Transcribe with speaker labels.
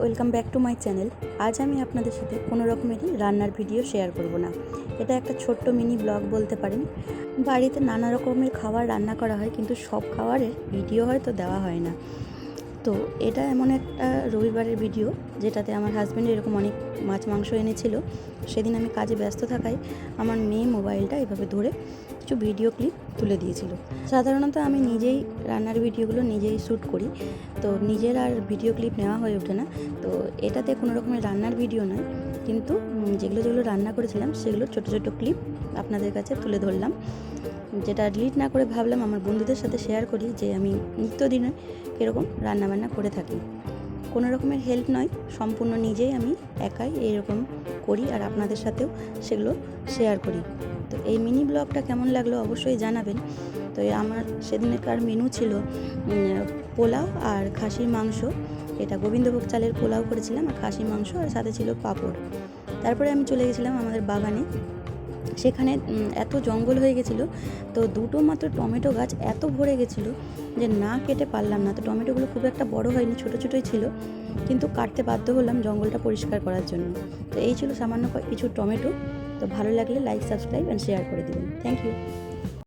Speaker 1: Welcome back to my channel. আজ আমি আপনাদের সাথে কোনো রকমেরই রান্নার ভিডিও শেয়ার করব না। এটা একটা ছোট্ট মিনি ব্লগ বলতে পারেন। বাড়িতে নানা রকমের খাবার রান্না করা হয়, কিন্তু সব খাবারের ভিডিও হয়তো দেওয়া হয় না। তো এটা এমন একটা রবিবারের ভিডিও, যেটাতে আমার হাজব্যান্ড এরকম অনেক মাছ মাংস এনেছিল। সেদিন আমি কাজে ব্যস্ত থাকায় আমার মেয়ে মোবাইলটা এভাবে ধরে কিছু ভিডিও ক্লিপ তুলে দিয়েছিল। সাধারণত আমি নিজেই রান্নার ভিডিওগুলো নিজেই শ্যুট করি। তো নিজের আর ভিডিও ক্লিপ নেওয়া হয়ে ওঠে না। তো এটাতে কোনো রকমের রান্নার ভিডিও নয়। কিন্তু যেগুলো যেগুলো রান্না করেছিলাম, সেগুলো ছোটো ছোটো ক্লিপ আপনাদের কাছে তুলে ধরলাম। যেটা ডিলিট না করে ভাবলাম, আমার বন্ধুদের সাথে শেয়ার করি যে আমি নিত্যদিনে কীরকম রান্নাবান্না করে থাকি। কোনো রকমের হেল্প নয়, সম্পূর্ণ নিজেই আমি একাই এরকম করি আর আপনাদের সাথেও সেগুলো শেয়ার করি। তো এই মিনি ব্লগটা কেমন লাগল অবশ্যই জানাবেন। তো আমার সেদিনকার মেনু ছিল পোলাও আর খাসির মাংস। এটা গোবিন্দভোগ চালের পোলাও করেছিলাম, আর খাসির মাংস আর সাথে ছিল পাঁপড়। তারপরে আমি চলে গেছিলাম আমাদের বাগানে। সেখানে এত জঙ্গল হয়ে গেছিল, তো দুটো মাত্র টমেটো গাছ এত ভরে গেছিল যে না কেটে পারলাম না। তো টমেটোগুলো খুব একটা বড় হয়নি, ছোটো ছোটোই ছিল, কিন্তু কাটতে বাধ্য হলাম জঙ্গলটা পরিষ্কার করার জন্য। তো এই ছিল সামান্য কিছু টমেটো। তো ভালো লাগলে লাইক সাবস্ক্রাইব অ্যান্ড শেয়ার করে দেবেন। Thank you